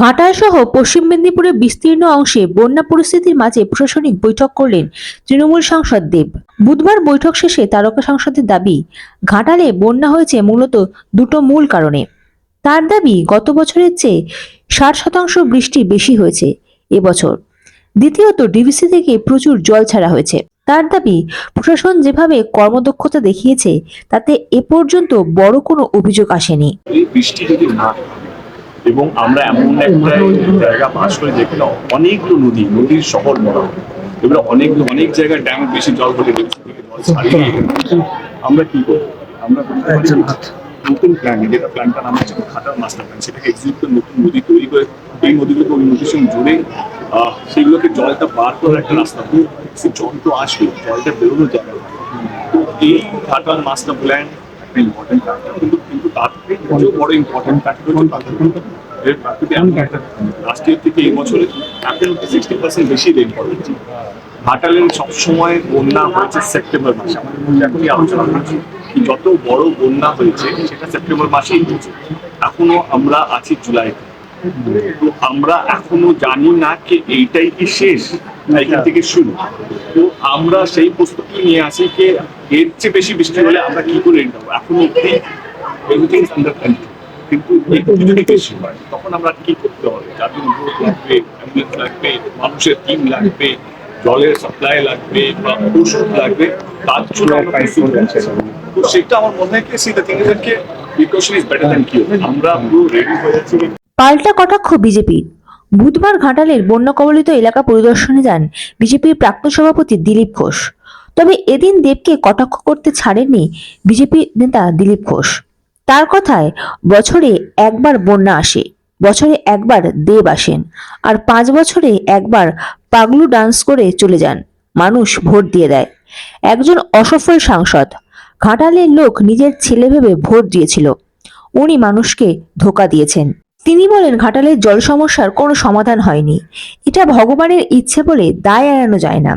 ঘাটাল সহ পশ্চিম মেদিনীপুরের বিস্তীর্ণ অংশে বন্যা পরিস্থিতির মাঝে প্রশাসনিক বৈঠক করলেন তৃণমূল সাংসদ দেব। বুধবার বৈঠক শেষে তারকা সাংসদের দাবি, ঘাটালে বন্যা হয়েছে মূলত দুটো মূল কারণে। তার দাবি, গত বছরের চেয়ে ষাট শতাংশ বৃষ্টি বেশি হয়েছে এবছর। দ্বিতীয়ত, ডিভিসি থেকে প্রচুর জল ছাড়া হয়েছে। তার দাবি, প্রশাসন যেভাবে কর্মদক্ষতা দেখিয়েছে, তাতে এ পর্যন্ত বড় কোনো অভিযোগ আসেনি। বৃষ্টি যদি না এবং আমরা এমন একটা জায়গা পাস করে যেখানে অনেকগুলো নদী নদীর শহর বড় এবারে অনেক অনেক জায়গায় ড্যাম বেশি জল ছাড়িয়ে। আমরা কি করব? আমরা নতুন প্ল্যান যেটা প্ল্যানটার নাম হচ্ছে খাটার মাস্টার প্ল্যান সেটাকে এক্সিকিউট করে নতুন নদী তৈরি করে এই নদীগুলোকে ওই নদীর সঙ্গে জুড়ে আহ, সেগুলোকে জলটা করার একটা রাস্তা তো সে জল তো আসবে জলটা বেরোনোর জায়গা। তো এই ঘাটাল মাস্টার প্ল্যান বন্যা হয়েছে সেপ্টেম্বর মাসে। আলোচনা যত বড় বন্যা হয়েছে, সেটা সেপ্টেম্বর মাসেই হয়েছে। এখনও আমরা আছি জুলাইতে। তো আমরা এখনও জানি না কি এইটাই কি শেষ। এখান থেকে শুরু। তো আমরা সেই প্রস্তুতি নিয়ে আসি যে এর চেয়ে বেশি বৃষ্টি হলে আমরা কি করে নেব এখনও অব্দি এভরিথিং আন্ডার কন্ট্রোল কিন্তু একটু যদি বেশি হয় তখন আমরা কি করতে হবে? লাগবে অ্যাম্বুলেন্স লাগবে মানুষের টিম লাগবে জলের সাপ্লাই লাগবে বা ওষুধ লাগবে তার জন্য তো সেটা আমার মনে হয় কি see the thing is that precaution is better than cure আমরা পুরো রেডি হয়ে যাচ্ছি। পাল্টা কটাক্ষ বিজেপির বুধবার ঘাটালের বন্যা কবলিত এলাকা পরিদর্শনে যান বিজেপির প্রাক্তন সভাপতি দিলীপ ঘোষ। তবে এদিন দেবকে কটাক্ষ করতে ছাড়েননি বিজেপি নেতা দিলীপ ঘোষ। তার কথায়, বছরে একবার বন্যা আসে, বছরে একবার দেব আসেন আর পাঁচ বছরে একবার পাগলু ডান্স করে চলে যান, মানুষ ভোট দিয়ে দেয়। একজন অসফল সাংসদ, ঘাটালের লোক নিজের ছেলে ভেবে ভোট দিয়েছিল, উনি মানুষকে ধোকা দিয়েছেন। তিনি বলেন, ঘাটালের জল সমস্যার কোনো সমাধান হয়নি। এটা ভগবানের ইচ্ছে বলে দায় এড়ানো যায় না।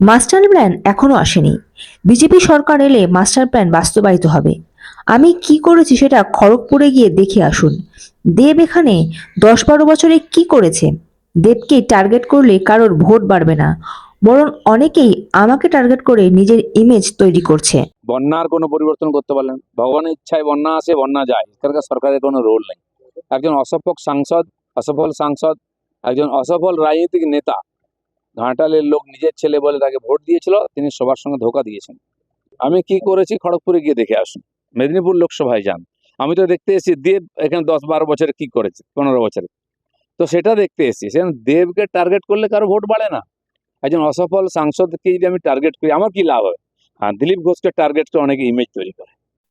মাস্টার প্ল্যান এখনও আসেনি। বিজেপি সরকার এলে মাস্টার প্ল্যান বাস্তবায়িত হবে। আমি কি করেছি সেটা খড়গপুরে গিয়ে দেখে আসুন। দেব এখানে দশ বারো বছরে কি করেছে? দেবকে টার্গেট করলে কারোর ভোট বাড়বে না। বরং অনেকেই আমাকে টার্গেট করে নিজের ইমেজ তৈরি করছে। বন্যার কোনো পরিবর্তন করতে পারলেন ভগবানের ইচ্ছায় বন্যা আসে, বন্যা যায়। এখানকার সরকারের কোনো রোল নেই। একজন অসফল সাংসদ অসফল সাংসদ, একজন অসফল রাজনৈতিক নেতা। ঘাটালের লোক নিজের ছেলে বলে তাকে ভোট দিয়েছিল, তিনি সবার সঙ্গে ধোকা দিয়েছেন। আমি কি করেছি? খড়গপুরে গিয়ে দেখে আসুন। মেদিনীপুর লোকসভায় যান। আমি তো দেখতে এসেছি, দেব এখানে দশ বারো বছরে কি করেছে, পনেরো বছরে। তো সেটা দেখতে এসেছি। সেখানে দেবকে টার্গেট করলে কারও ভোট বাড়ে না। একজন অসফল সাংসদকে যদি আমি টার্গেট করি, আমার কি লাভ হবে হ্যাঁ দিলীপ ঘোষকে টার্গেট করে অনেকে ইমেজ তৈরি করে।